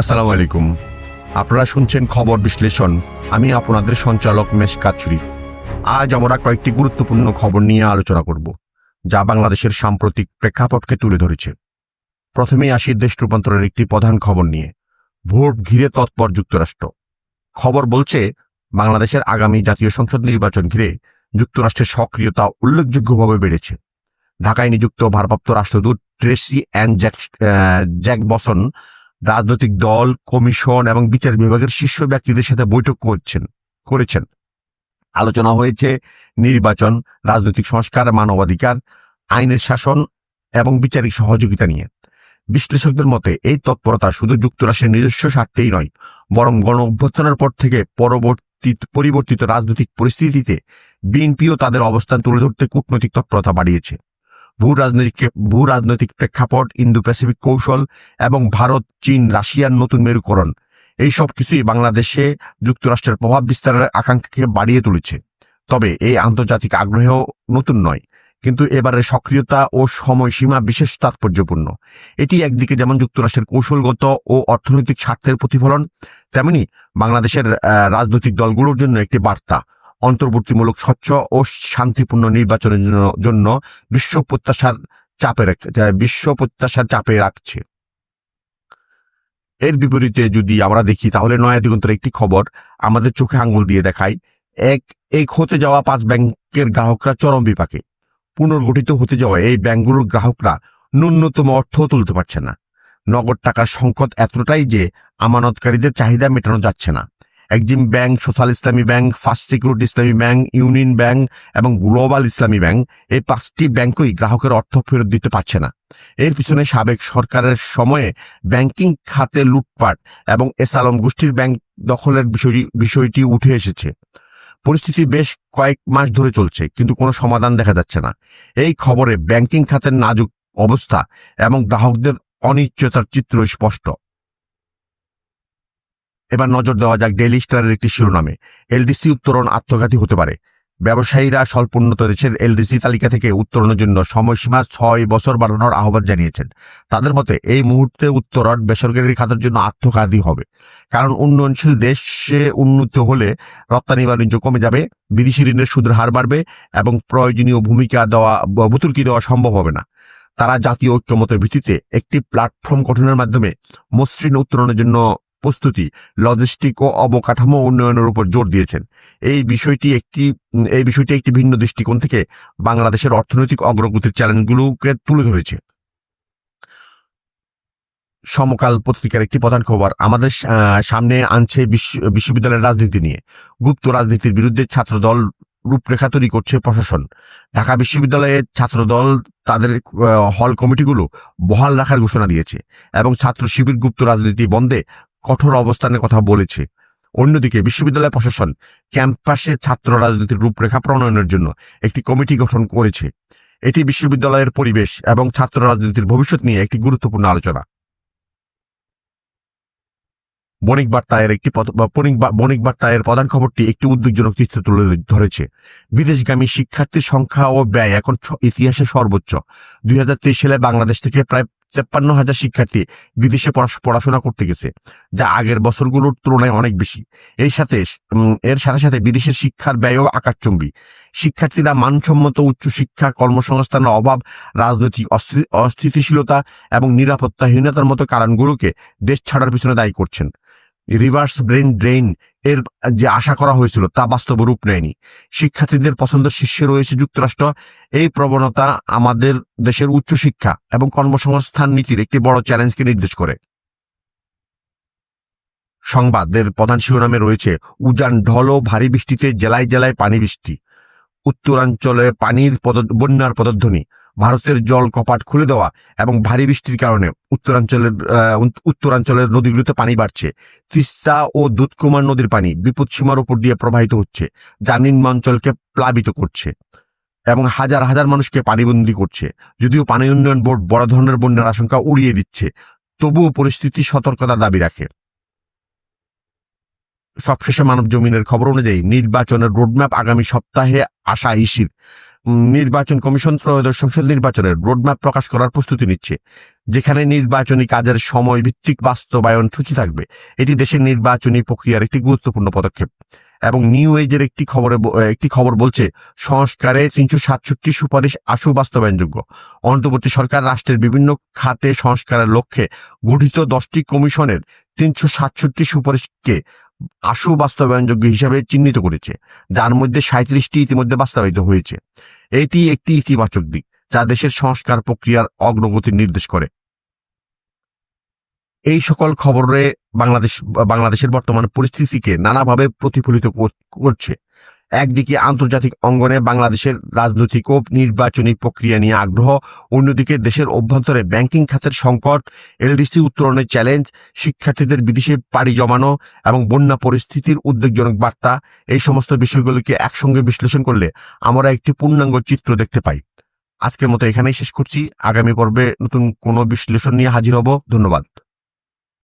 আসসালামু আলাইকুম। আপনারা শুনছেন খবর বিশ্লেষণ। আমি আপনাদের সঞ্চালক মেশ কাচুরি আজ আমরা কয়েকটি গুরুত্বপূর্ণ খবর নিয়ে আলোচনা করব, যা বাংলাদেশের সাম্প্রতিক প্রেক্ষাপটকে তুলে ধরেছে। প্রথমেই আসি দেশ রূপান্তরের একটি প্রধান খবর নিয়ে। ভোট ঘিরে তৎপর যুক্তরাষ্ট্র। খবর বলছে, বাংলাদেশের আগামী জাতীয় সংসদ নির্বাচন ঘিরে যুক্তরাষ্ট্রের সক্রিয়তা উল্লেখযোগ্যভাবে বেড়েছে। ঢাকায় নিযুক্ত ভারপ্রাপ্ত রাষ্ট্রদূত ট্রেসি অ্যান্ড জ্যাক জ্যাক বসন রাজনৈতিক দল, কমিশন এবং বিচার বিভাগের শীর্ষ ব্যক্তিদের সাথে বৈঠক করছেন, করেছেন। আলোচনা হয়েছে নির্বাচন, রাজনৈতিক সংস্কার, মানবাধিকার, আইনের শাসন এবং বিচারিক সহযোগিতা নিয়ে। বিশ্লেষকদের মতে, এই তৎপরতা শুধু যুক্তরাষ্ট্রের নিজস্ব স্বার্থেই নয়, বরং গণ অভ্যর্থনার পর থেকে পরবর্তী পরিবর্তিত রাজনৈতিক পরিস্থিতিতে বিএনপিও তাদের অবস্থান তুলে ধরতে কূটনৈতিক তৎপরতা বাড়িয়েছে। ভূ রাজনৈতিক ভূ রাজনৈতিক প্রেক্ষাপট ইন্দো প্যাসিফিক কৌশল এবং ভারত, চীন, রাশিয়ার নতুন মেরুকরণ। এই সব কিছুই বাংলাদেশে যুক্তরাষ্ট্রের প্রভাব বিস্তারের আকাঙ্ক্ষাকে বাড়িয়ে তুলেছে। তবে এই আন্তর্জাতিক আগ্রহ নতুন নয়, কিন্তু এবারের সক্রিয়তা ও সময়সীমা বিশেষ তাৎপর্যপূর্ণ। এটি একদিকে যেমন যুক্তরাষ্ট্রের কৌশলগত ও অর্থনৈতিক স্বার্থের প্রতিফলন, তেমনি বাংলাদেশের রাজনৈতিক দলগুলোর জন্য একটি বার্তা। অন্তর্বর্তীমূলক স্বচ্ছ ও শান্তিপূর্ণ নির্বাচনের জন্য- বিশ্ব প্রত্যাশার চাপে রাখ- যা- বিশ্ব প্রত্যাশার চাপে রাখছে। এর বিপরীতে যদি আমরা দেখি, তাহলে নয়া দিগন্তের একটি খবর আমাদের চোখে আঙ্গুল দিয়ে দেখায়। এক এক হতে যাওয়া পাঁচ ব্যাংকের গ্রাহকরা চরম বিপাকে। পুনর্গঠিত হতে যাওয়া এই ব্যাংকগুলোর গ্রাহকরা ন্যূনতম অর্থ তুলতে পারছে না। নগদ টাকার সংকট এতটাই যে আমানতকারীদের চাহিদা মেটানো যাচ্ছে না। Exim bank, social Islami bank, first security Islami bank, union bank এবং গ্লোবাল ইসলামী ব্যাংক এই পাঁচটি ব্যাংকই গ্রাহকের অর্থ ফেরত দিতে পারছে না। এর পিছনে সাবেক সরকারের সময়ে ব্যাংকিং খাতে লুটপাট এবং এসালম গোষ্ঠীর ব্যাংক দখলের বিষয়টি বিষয়টি উঠে এসেছে। পরিস্থিতি বেশ কয়েক মাস ধরে চলছে, কিন্তু কোনো সমাধান দেখা যাচ্ছে না। এই খবরে ব্যাংকিং খাতের নাজুক অবস্থা এবং গ্রাহকদের অনিশ্চয়তার চিত্র স্পষ্ট। এবার নজর দেওয়া যাক ডেইলি স্টারের একটি শিরোনামে। এলডিসি উত্তরণ আত্মঘাতী হতে পারে। ব্যবসায়ীরা স্বল্পোন্নত দেশের এলডিসি তালিকা থেকে উত্তরণের জন্য সময়সীমা ছয় বছর বাড়ানোর আহ্বান জানিয়েছেন। তাদের মতে, এই মুহূর্তে উত্তরণ বেসরকারি খাতের জন্য আত্মঘাতী হবে। কারণ উন্নয়নশীল দেশে উন্নত হলে রপ্তানি বাণিজ্য কমে যাবে, বিদেশি ঋণের সুদের হার বাড়বে এবং প্রয়োজনীয় ভূমিকা দেওয়া বা ভুতুর্কি দেওয়া সম্ভব হবে না। তারা জাতীয় ঐক্যমতের ভিত্তিতে একটি প্ল্যাটফর্ম গঠনের মাধ্যমে মসৃণ উত্তরণের জন্য প্রস্তুতি লজিস্টিক ও অবকাঠামো উন্নয়নের উপর জোর দিয়েছেন। এই বিষয়টি একটি, এই বিষয়টি একটি ভিন্ন দৃষ্টিকোণ থেকে বাংলাদেশের অর্থনৈতিক অগ্রগতির চ্যালেঞ্জগুলোকে তুলে ধরেছে। সমকাল পত্রিকার একটি প্রধান খবর, আমাদের সামনে আনছে বিশ্ব- বিশ্ববিদ্যালয়ের রাজনীতি নিয়ে। গুপ্ত রাজনীতির বিরুদ্ধে ছাত্রদল রূপরেখা তৈরি করছে প্রশাসন। ঢাকা বিশ্ববিদ্যালয়ের ছাত্রদল তাদের হল কমিটিগুলো বহাল রাখার ঘোষণা দিয়েছে এবং ছাত্র শিবির গুপ্ত রাজনীতি বন্ধে কঠোর অবস্থানের কথা বলেছে। অন্যদিকে বিশ্ববিদ্যালয় প্রশাসন ক্যাম্পাসে ছাত্র রাজনীতির রূপরেখা প্রণয়নের জন্য একটি কমিটি গঠন করেছে। এটি বিশ্ববিদ্যালয়ের পরিবেশ এবং ছাত্র রাজনীতির ভবিষ্যৎ নিয়ে একটি গুরুত্বপূর্ণ আলোচনা। বণিক বার্তায়ের একটি বণিক বণিক বার্তায়ের প্রধান খবরটি একটি উদ্বেগজনক চিত্র তুলে ধরেছে। বিদেশগামী শিক্ষার্থীর সংখ্যা ও ব্যয় এখন ইতিহাসে সর্বোচ্চ। দুই হাজার তেইশ সালে বাংলাদেশ থেকে প্রায় তেপ্পান্ন হাজার শিক্ষার্থী বিদেশে পড়াশ- পড়াশোনা করতে গেছে, যা আগের বছরগুলোর তুলনায় অনেক বেশি। এর সাথে এর সাথে সাথে বিদেশের শিক্ষার ব্যয়ও আকাশচম্বী শিক্ষার্থীরা মানসম্মত উচ্চশিক্ষা কর্মসংস্থানের অভাব, রাজনৈতিক অস্থি- অস্থিতিশীলতা এবং নিরাপত্তাহীনতার মতো কারণগুলোকে দেশ ছাড়ার পিছনে দায়ী করছেন। রিভার্স ব্রেন ড্রেইন এর যে আশা করা হয়েছিল তা বাস্তব রূপ নেয়নি। শিক্ষার্থীদের পছন্দের শীর্ষে রয়েছে যুক্তরাষ্ট্র। এই প্রবণতা আমাদের দেশের উচ্চশিক্ষা এবং কর্মসংস্থান নীতির একটি বড় চ্যালেঞ্জকে নির্দেশ করে। সংবাদের প্রধান শিরোনামে রয়েছে, উজান ঢল ও ভারী বৃষ্টিতে জেলায় জেলায় পানি বৃষ্টি। উত্তরাঞ্চলে পানির পদ- বন্যার পদধ্বনি। ভারতের জল কপাট খুলে দেওয়া এবং ভারী বৃষ্টির কারণে উত্তরাঞ্চলের উত্তরাঞ্চলের নদীগুলোতে পানি বাড়ছে। তিস্তা ও দুধকুমার নদীর পানি বিপদ সীমার উপর দিয়ে প্রবাহিত হচ্ছে, যা নিম্নাঞ্চলকে প্লাবিত করছে এবং হাজার হাজার মানুষকে পানিবন্দী করছে। যদিও পানি উন্নয়ন বোর্ড বড় ধরনের বন্যার আশঙ্কা উড়িয়ে দিচ্ছে, তবুও পরিস্থিতি সতর্কতা দাবি রাখে। সবশেষে মানব জমিনের খবর অনুযায়ী নির্বাচনের রোডম্যাপ আগামী সপ্তাহে আশা ইসির। নির্বাচন কমিশন ত্রয়োদশ সংসদ নির্বাচনের রোডম্যাপ প্রকাশ করার প্রস্তুতি নিচ্ছে, যেখানে নির্বাচনী কাজের সময় ভিত্তিক বাস্তবায়ন সূচি থাকবে। এটি দেশের নির্বাচনী প্রক্রিয়ার একটি গুরুত্বপূর্ণ পদক্ষেপ এবং নিউ এজের একটি খবরে একটি খবর বলছে, সংস্কারে তিনশো সাতষট্টি সুপারিশ আশু বাস্তবায়নযোগ্য। অন্তর্বর্তী সরকার রাষ্ট্রের বিভিন্ন খাতে সংস্কারের লক্ষ্যে গঠিত দশটি কমিশনের তিনশো সাতষট্টি সুপারিশকে আশু বাস্তবায়নযোগ্য হিসাবে চিহ্নিত করেছে, যার মধ্যে সাঁত্রিশটি ইতিমধ্যে বাস্তবায়িত হয়েছে। এটি একটি ইতিবাচক দিক, যা দেশের সংস্কার প্রক্রিয়ার অগ্রগতি নির্দেশ করে। এই সকল খবরে বাংলাদেশ, বাংলাদেশের বর্তমান পরিস্থিতিকে নানাভাবে প্রতিফলিত কর- করছে। একদিকে আন্তর্জাতিক অঙ্গনে বাংলাদেশের রাজনৈতিক ও নির্বাচনী প্রক্রিয়া নিয়ে আগ্রহ, অন্যদিকে দেশের অভ্যন্তরে ব্যাংকিং খাতের সংকট, এলডিসি উত্তরণের চ্যালেঞ্জ, শিক্ষার্থীদের বিদেশে পাড়ি জমানো এবং বন্যা পরিস্থিতির উদ্বেগজনক বার্তা, এই সমস্ত বিষয়গুলিকে একসঙ্গে বিশ্লেষণ করলে আমরা একটি পূর্ণাঙ্গ চিত্র দেখতে পাই। আজকের মতো এখানেই শেষ করছি। আগামী পর্বে নতুন কোনো বিশ্লেষণ নিয়ে হাজির হব। ধন্যবাদ।